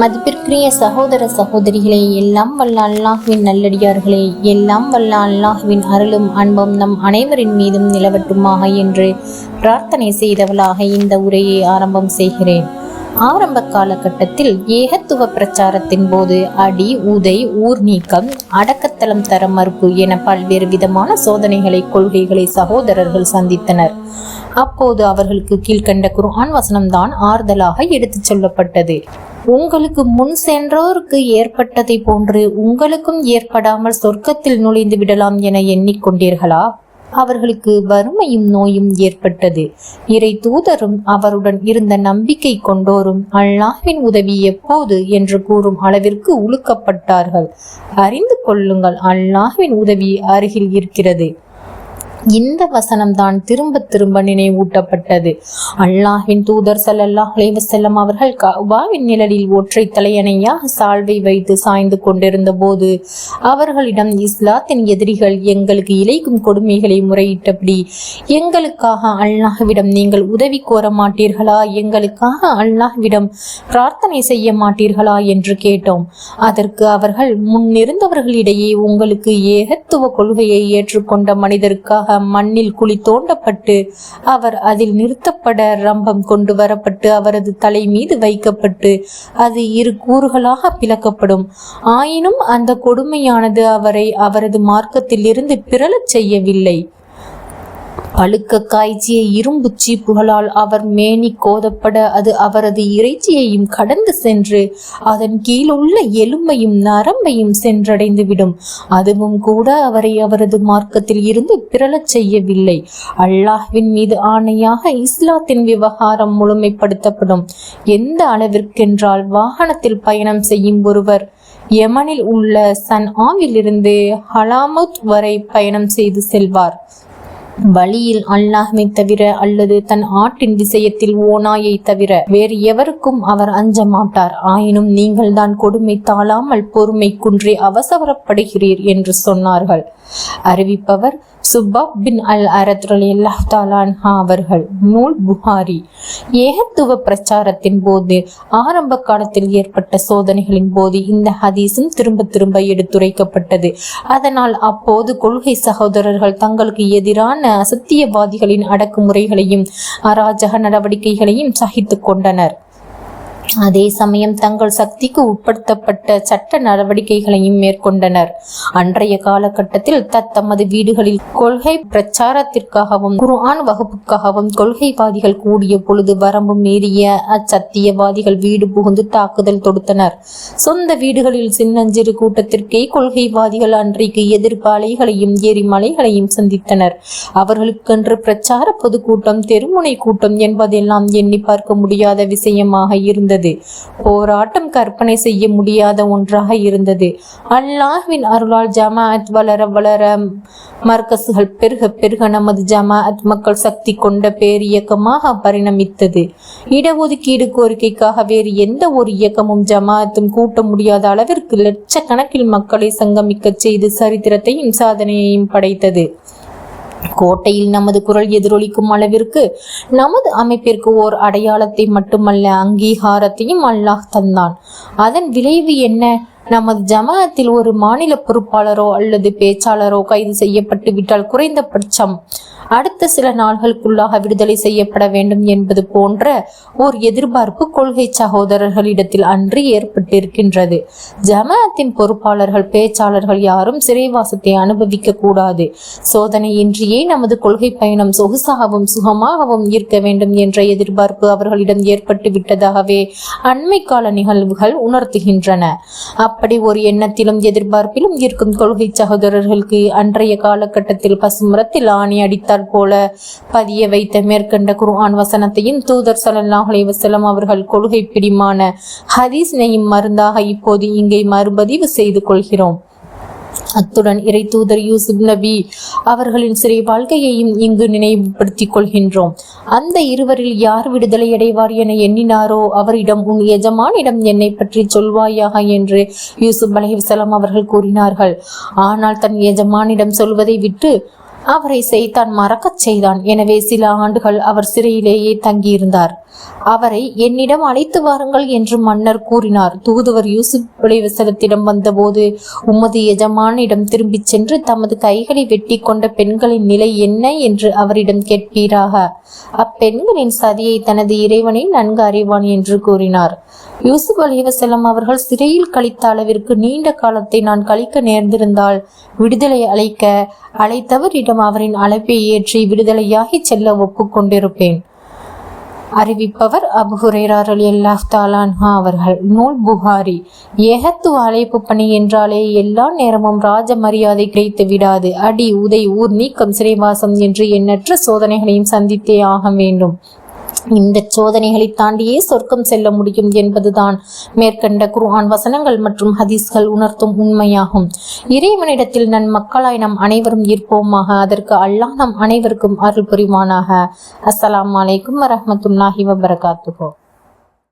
மதிப்பிற்குரிய சகோதர சகோதரிகளே எல்லாம் வல்ல அல்லாஹுவின் நல்லடியார்களே எல்லாம் வல்ல அல்லாஹ்வின் அருளும் அன்பும் நம் அனைவரின் மீதும் நிலவட்டுமாக என்று பிரார்த்தனை செய்தவளாக இந்த உரையை ஆரம்பம் செய்கிறேன். ஆரம்ப காலகட்டத்தில் ஏகத்துவ பிரச்சாரத்தின் போது அடி உதை ஊர் நீக்கம் அடக்கத்தலம் தர மறுப்பு என பல்வேறு விதமான சோதனைகளை கொள்கைகளை சகோதரர்கள் சந்தித்தனர். அப்போது அவர்களுக்கு கீழ்கண்ட குர்ஆன் வசனம்தான் ஆறுதலாக எடுத்துச் சொல்லப்பட்டது. உங்களுக்கு முன் சென்றோருக்கு ஏற்பட்டதை போன்று உங்களுக்கும் ஏற்படாமல் சொர்க்கத்தில் நுழைந்து விடலாம் என எண்ணிக்கொண்டீர்களா? அவர்களுக்கு வறுமையும் நோயும் ஏற்பட்டது. இறை தூதரும் அவருடன் இருந்த நம்பிக்கை கொண்டோரும் அல்லாஹ்வின் உதவி எப்போது என்று கூறும் அளவிற்கு உழுக்கப்பட்டார்கள். அறிந்து கொள்ளுங்கள் அல்லாஹ்வின் உதவி அருகில் இருக்கிறது. இந்த வசனம்தான் திரும்ப திரும்ப நினைவூட்டப்பட்டது. அல்லாஹின் தூதர் ஸல்லல்லாஹு அலைஹி அவர்கள் கபாவின் நிழலில் ஒற்றை தலையணையாக சால்வை வைத்து சாய்ந்து கொண்டிருந்த போது அவர்களிடம் இஸ்லாத்தின் எதிரிகள் எங்களுக்கு இழைக்கும் கொடுமைகளை முறையிட்டபடி எங்களுக்காக அல்லாஹ்விடம் நீங்கள் உதவி கோர மாட்டீர்களா? எங்களுக்காக அல்லாஹ்விடம் பிரார்த்தனை செய்ய மாட்டீர்களா? என்று கேட்டோம். அதற்கு அவர்கள் முன்னிருந்தவர்களிடையே உங்களுக்கு ஏகத்துவ கொள்கையை ஏற்றுக்கொண்ட மனிதருக்காக மண்ணில் குழி தோண்டப்பட்டு அவர் அதில் நிறுத்தப்பட ரம்பம் கொண்டு வரப்பட்டு அவரது தலை மீது வைக்கப்பட்டு அது இரு கூறுகளாக பிளக்கப்படும். ஆயினும் அந்த கொடுமையானது அவரை அவரது மார்க்கத்தில் இருந்து பிறழச் செய்யவில்லை. பழுக்க காய்ச்சிய இரும்பு சீப்புகளால் அவர் மேனி கோதப்பட அது அவரது இறைச்சியையும் கடந்து சென்று அதன் கீழுள்ள எலும்பையும் நரம்பையும் சென்றடைந்துவிடும். அதுவும் கூட அவரை அவரது மார்க்கத்தில் இருந்து பிறழச் செய்யவில்லை. அல்லாஹ்வின் மீது ஆணையாக இஸ்லாத்தின் விவகாரம் முழுமைப்படுத்தப்படும். எந்த அளவிற்கென்றால் வாகனத்தில் பயணம் செய்யும் ஒருவர் யமனில் உள்ள சன் ஆவிலிருந்து ஹலாமுத் வரை பயணம் செய்து செல்வார். வழியில் அல்லாஹ்வை தவிர அல்லது தன் ஆட்டின் விஷயத்தில் ஓநாயை தவிர வேறு எவருக்கும் அவர் அஞ்ச மாட்டார் ஆயினும் நீங்கள் தான் கொடுமை தாழாமல் பொறுமை குன்றி அவசரப்படுகிறீர் என்று சொன்னார்கள். அறிவிப்பவர் சுபாப் பின் அல் அரத் அல்லாஹ் தாலான்ஹா அவர்கள் நூல் புகாரி. ஏகத்துவ பிரச்சாரத்தின் போது ஆரம்ப காலத்தில் ஏற்பட்ட சோதனைகளின் போது இந்த ஹதீஸும் திரும்ப திரும்ப எடுத்துரைக்கப்பட்டது. அதனால் அப்போது கொள்கை சகோதரர்கள் தங்களுக்கு எதிரான அசத்தியவாதிகளின் அடக்குமுறைகளையும் அராஜக நடவடிக்கைகளையும் சகித்து கொண்டனர். அதே சமயம் தங்கள் சக்திக்கு உட்படுத்தப்பட்ட சட்ட நடவடிக்கைகளையும் மேற்கொண்டனர். அன்றைய காலகட்டத்தில் தத்தமது வீடுகளில் கொள்கை பிரச்சாரத்திற்காகவும் குர்ஆன் வகுப்புக்காகவும் கொள்கைவாதிகள் கூடிய பொழுது வரம்பு மீறிய அச்சத்தியவாதிகள் வீடு புகுந்து தாக்குதல் தொடுத்தனர். சொந்த வீடுகளில் சின்னஞ்சிறு கூட்டத்திற்கே கொள்கைவாதிகள் அன்றைக்கு எதிர்ப்பு அலைகளையும் எரிமலைகளையும் சந்தித்தனர். அவர்களுக்கென்று பிரச்சார பொதுக்கூட்டம் தெருமுனை கூட்டம் என்பதெல்லாம் எண்ணி பார்க்க முடியாத விஷயமாக இருந்தது. போராட்டம் கற்பனை செய்ய முடியாத ஒன்றாக இருந்தது. அல்லாஹ்வின் அருளால் ஜமாஅத் வளர வளர மர்கசுகள் பெருக பெருக நமது ஜமாஅத் மக்கள் சக்தி கொண்ட பேரியக்கமாக பரிணமித்தது. இடஒதுக்கீடு கோரிக்கைக்காக வேறு எந்த ஒரு இயக்கமும் ஜமாஅத்தும் கூட்ட முடியாத அளவிற்கு லட்சக்கணக்கில் மக்களை சங்கமிக்க செய்து சரித்திரத்தையும் சாதனையையும் படைத்தது. கோட்டையில் நமது குரல் எதிரொலிக்கும் அளவிற்கு நமது அமைப்பிற்கு ஓர் அடையாளத்தை மட்டுமல்ல அங்கீகாரத்தையும் அல்லாஹ் தந்தான். அதன் விளைவு என்ன? நமது ஜமாத்தில் ஒரு மாநில பொறுப்பாளரோ அல்லது பேச்சாளரோ கைது செய்யப்பட்டு விட்டால் குறைந்தபட்சம் அடுத்த சில நாள்களுக்குள்ளாக விடுதலை செய்யப்பட வேண்டும் என்பது போன்ற ஓர் எதிர்பார்ப்பு கொள்கை சகோதரர்களிடத்தில் அன்று ஏற்பட்டிருக்கின்றது. ஜமாத்தின் பொறுப்பாளர்கள் பேச்சாளர்கள் யாரும் சிறைவாசத்தை அனுபவிக்க கூடாது. சோதனையின்றியே நமது கொள்கை பயணம் சொகுசாகவும் சுகமாகவும் இருக்க வேண்டும் என்ற எதிர்பார்ப்பு அவர்களிடம் ஏற்பட்டு விட்டதாகவே அண்மை கால நிகழ்வுகள் உணர்த்துகின்றன. அப்படி ஒரு எண்ணத்திலும் எதிர்பார்ப்பிலும் இருக்கும் கொள்கை சகோதரர்களுக்கு அன்றைய காலகட்டத்தில் பசுமரத்தில் ஆணி அடித்தால் போல பதிய வைத்த மேற்கண்ட குர்ஆன் வசனத்தையும் தூதர் ஸல்லல்லாஹு அலைஹி அவர்கள் கொள்கை பிடிமான ஹதீஸ் நெய்யும் மருந்தாக இப்போது இங்கே மறுபதிவு செய்து கொள்கிறோம். அத்துடன் இறை தூதர் யூசுப் நபி அவர்களின் சிறை வாழ்க்கையையும் இங்கு நினைவுபடுத்திக் கொள்கின்றோம். அந்த இருவரில் யார் விடுதலை அடைவார் என எண்ணினாரோ அவரிடம் உன் எஜமானிடம் என்னை பற்றி சொல்வாயாக என்று யூசுப் அலைஹிஸ்ஸலாம் அவர்கள் கூறினார்கள். ஆனால் தன் எஜமானிடம் சொல்வதை விட்டு அவரை செய்தான் மறக்கச் செய்தான். எனவே சில ஆண்டுகள் அவர் சிறையிலேயே தங்கியிருந்தார். அவரை என்னிடம் அழைத்து வாருங்கள் என்று மன்னர் கூறினார். தூதுவர் யூசுப் அலைவசலத்திடம் வந்தபோது உமது எஜமானிடம் திரும்பிச் சென்று தமது கைகளை வெட்டி கொண்ட பெண்களின் நிலை என்ன என்று அவரிடம் கேட்பீராக. அப்பெண்களின் சதியை தனது இறைவனை நன்கு அறிவான் என்று கூறினார். யூசுப் அலைவசலம் அவர்கள் சிறையில் கழித்த அளவிற்கு நீண்ட காலத்தை நான் கழிக்க நேர்ந்திருந்தால் விடுதலை அழைக்க அழைத்தவரிடம் அவரின் அழைப்பை ஏற்றி விடுதலையாகி செல்ல ஒப்புக்கொண்டிருப்பேன் அறிவிப்பவர் அபுஹுரேரார் அலி அல்லாஹ் தாலான்ஹா அவர்கள். நூல் புகாரி. ஏகத்து அழைப்பு பணி என்றாலே எல்லா நேரமும் ராஜ மரியாதை கிடைத்து விடாது. அடி உதை ஊர் நீக்கம் சிறைவாசம் என்று எண்ணற்ற சோதனைகளையும் சந்தித்தே ஆக வேண்டும். இந்த சோதனைகளை தாண்டியே சொர்க்கம் செல்ல முடியும் என்பதுதான் மேற்கண்ட குர்ஆன் வசனங்கள் மற்றும் ஹதீஸ்கள் உணர்த்தும் உண்மையாகும். இறைவனிடத்தில் நன் மக்களாய் நம் அனைவரும் இருப்போமாக. அதற்கு அல்லாஹ் நம் அனைவருக்கும் அருள் புரிவானாக. அஸ்லாம் அலைக்கும் வரமத்துல்லாஹி வபரகாத்துகோ